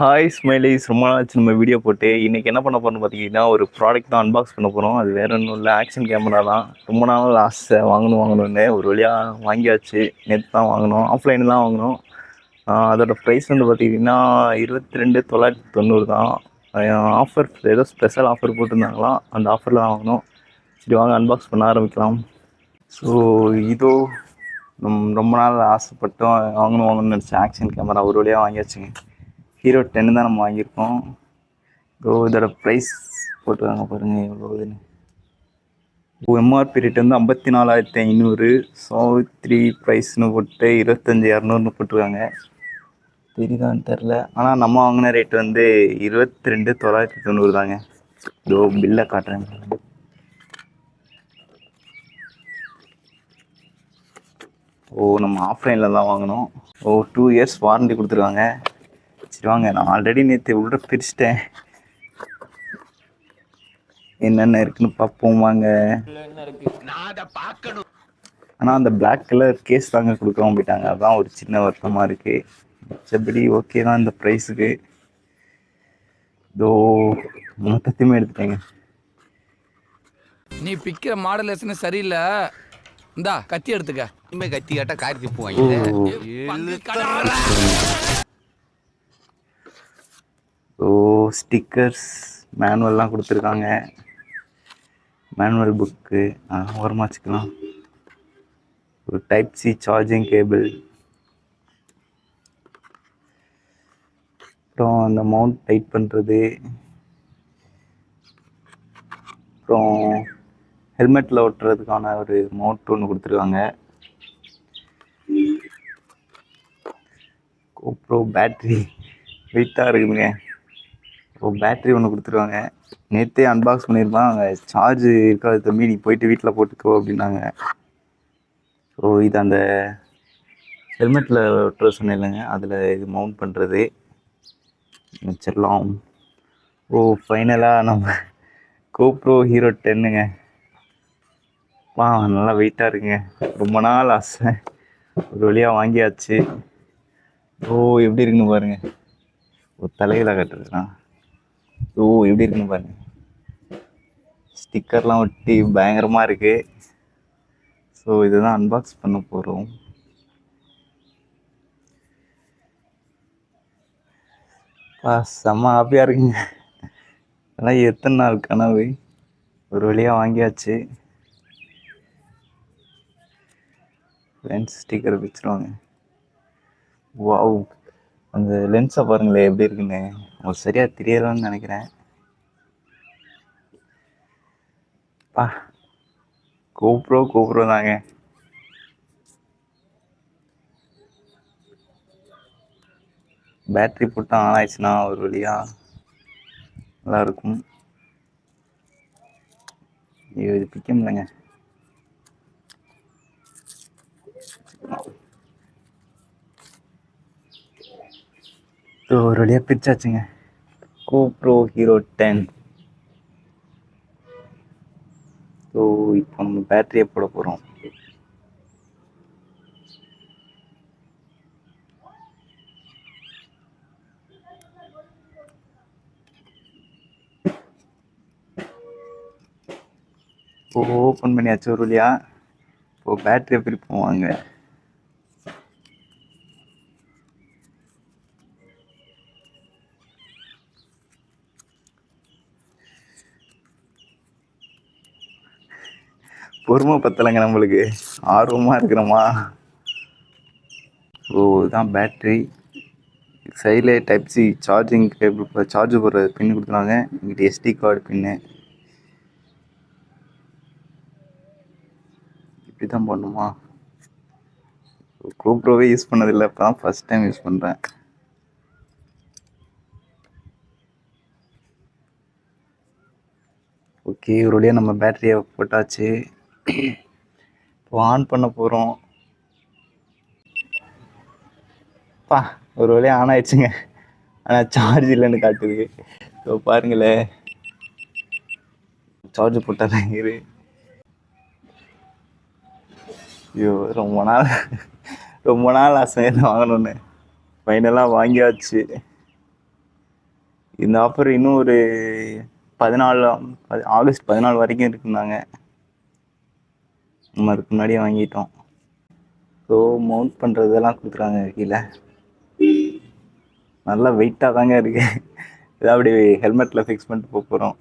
Hi smileys ரொம்ப நாளாச்சு நம்ம வீடியோ போட்டு. இன்றைக்கி என்ன பண்ண போகிறோம் பார்த்தீங்கன்னா ஒரு ப்ராடக்ட் தான் அன்பாக்ஸ் பண்ண போகிறோம் அது வேறு ஒன்றும் இல்லை. ஆக்ஷன் கேமரா தான். ரொம்ப நாள் ஆசை வாங்கணும் வாங்கணும்னு ஒரு வழியாக வாங்கியாச்சு. நேற்று தான் வாங்கினோம் ஆஃப்லைன் தான் வாங்கினோம் அதோட ப்ரைஸ் வந்து பார்த்தீங்கன்னா இருபத்தி ரெண்டு தொள்ளாயிரத்தி தொண்ணூறு தான். ஆஃபர் ஏதோ ஸ்பெஷல் ஆஃபர் போட்டிருந்தாங்களாம் அந்த ஆஃபரில் தான் வாங்கினோம் சரி வாங்க அன்பாக்ஸ் பண்ண ஆரம்பிக்கலாம். ஸோ இதோ ரொம்ப ரொம்ப நாள் ஆசைப்பட்டோம். வாங்கணும் வாங்கணும்னு நினச்சேன். ஆக்ஷன் கேமரா ஒரு வழியாக வாங்கியாச்சுங்க. ஹீரோ டென்னு தான் நம்ம வாங்கியிருக்கோம். இதோ இதோட ப்ரைஸ் போட்டுருக்காங்க பாருங்கள் எவ்வளோ இதுன்னு எம்ஆர்பி ரேட் வந்து ஐம்பத்தி நாலாயிரத்தி ஐநூறு. ஸோ த்ரீ ப்ரைஸ்னு போட்டு இருபத்தஞ்சி இரநூறுன்னு போட்டிருக்காங்க. தெரியுதான்னு தெரில ஆனால் நம்ம வாங்கின ரேட் வந்து இருபத்தி ரெண்டு தொள்ளாயிரத்தி தொண்ணூறு தாங்க. இதோ பில்லை காட்டுறேன். ஓ நம்ம ஆஃப்லைனில் தான் வாங்கினோம். ஓ டூ இயர்ஸ் வாரண்டி கொடுத்துருக்காங்க. சரி வாங்க நான் ஆல்ரெடி நேற்று உள்ள பிரிச்சிட்டேன். என்னென்ன இருக்குன்னு பார்ப்போம் வாங்க. ஆனால் அந்த Black கலர் கேஸ் தாங்க கொடுக்காம போயிட்டாங்க. அதான் ஒரு சின்ன வருத்தமாக இருக்குது மிச்சபடி ஓகே தான் இந்த ப்ரைஸுக்கு இதோ மொத்தத்தையுமே எடுத்துட்டேங்க. நீ பிக்கிற மாடலேஷன் சரியில்லை. இந்தா கத்தி எடுத்துக்க. இனிமே கத்தி காட்டா காரி திப்பு வாங்கிட்டேன் ஓ ஸ்டிக்கர்ஸ் மேனுவல்லாம் கொடுத்துருக்காங்க. மேனுவல் புக்கு ஓரமாக வச்சுக்கலாம். ஒரு டைப் சி சார்ஜிங் கேபிள் அப்புறம் அந்த மவுண்ட் டைட் பண்ணுறது அப்புறம் ஹெல்மெட்டில் ஒட்டுறதுக்கான ஒரு மவுண்ட் ஒன்று கொடுத்துருக்காங்க. கோப்ரோ பேட்ரி வெயிட்டாக இருக்குதுங்க. ஓ பேட்ரி ஒன்று கொடுத்துருவாங்க. நேற்றே அன்பாக்ஸ் பண்ணியிருப்பான். அங்கே சார்ஜ் இருக்காது தம்பி. நீ போயிட்டு வீட்டில் போட்டுக்கோ அப்படின்னாங்க. ஸோ இது அந்த ஹெல்மெட்டில் ஒட்டுற சொன்னேன்லங்க. அதில் இது மவுண்ட் பண்ணுறது வச்சிடலாம் ஓ ஃபைனலாக நம்ம கோப்ரோ ஹீரோ டென்னுங்க வா நல்லா வெயிட்டாக இருக்குங்க. ரொம்ப நாள் ஆசை. ஒரு வழியாக வாங்கியாச்சு. ஓ எப்படி இருக்குன்னு பாருங்க. ஒரு தலையில் கட்டுறதுண்ணா. ஓ எப்படி இருக்குன்னு பாருங்க. ஸ்டிக்கர்லாம் ஒட்டி பயங்கரமாக இருக்குது ஸோ இதுதான் அன்பாக்ஸ் பண்ண போகிறோம் பா செம்ம ஹாப்பியாக இருக்குங்க. அதெல்லாம் எத்தனை நாள் கனவு? ஒரு வழியாக வாங்கியாச்சு. லென்ஸ் ஸ்டிக்கர் வச்சுருவாங்க. வாவ் அந்த லென்ஸை பாருங்களேன் எப்படி இருக்குன்னு. உங்களுக்கு சரியாக தெரியலன்னு நினைக்கிறேன். பா கோப்ரோ கோப்ரோ தாங்க. பேட்ரி போட்டு ஆன் ஆயிடுச்சுன்னா ஒரு வழியாக நல்லா இருக்கும் ஐயோ இது பிக்க முடியலங்க. ஸோ ஒரு வழியாக பிரிச்சாச்சுங்க. கோப்ரோ ஹீரோ டென் ஸோ இப்போ நம்ம பேட்டரியை போட போகிறோம் ஓ ஓப்பன் பண்ணியாச்சு ஒரு வழியா. இப்போ பேட்டரியை பிரிப்போம் வாங்க. பொறுமை பத்தலைங்க நம்மளுக்கு. ஆர்வமாக இருக்கிறோமா? ஓ இதுதான் பேட்ரி சைடில் type C charging cable charge போடுற பின் கொடுத்துருவாங்க இங்கிட்ட எஸ்டி கார்டு பின்னு இப்படி தான் பண்ணுமா? கோப்ரோவே யூஸ் பண்ணதில்லை. இப்போ தான் ஃபஸ்ட் டைம் யூஸ் பண்ணுறேன் ஓகே ஒரு வழியாக நம்ம பேட்டரியை போட்டாச்சு. இப்போ ஆன் பண்ண போகிறோம் பா ஒரு வழியாக ஆன் ஆயிடுச்சுங்க. ஆனால் சார்ஜ் இல்லைன்னு காட்டுது. ஸோ பாருங்களேன் சார்ஜ் போட்டாதான் இரு. ஐயோ ரொம்ப நாள் ரொம்ப நாள் ஆசை இதை வாங்கணுன்னு ஃபைனலாக வாங்கியாச்சு. இந்த ஆஃபர் இன்னும் ஒரு பதினாலு ஆகஸ்ட் பதினாலு வரைக்கும் இருக்குன்னாங்க நம்ம அதுக்கு முன்னாடியே வாங்கிட்டோம். ஸோ மவுண்ட் பண்ணுறதெல்லாம் கொடுக்குறாங்க கீழே. நல்லா வெயிட்டாக தாங்க இருக்குது இதை அப்படி ஹெல்மெட்டில் ஃபிக்ஸ் பண்ணிட்டு போக போகிறோம்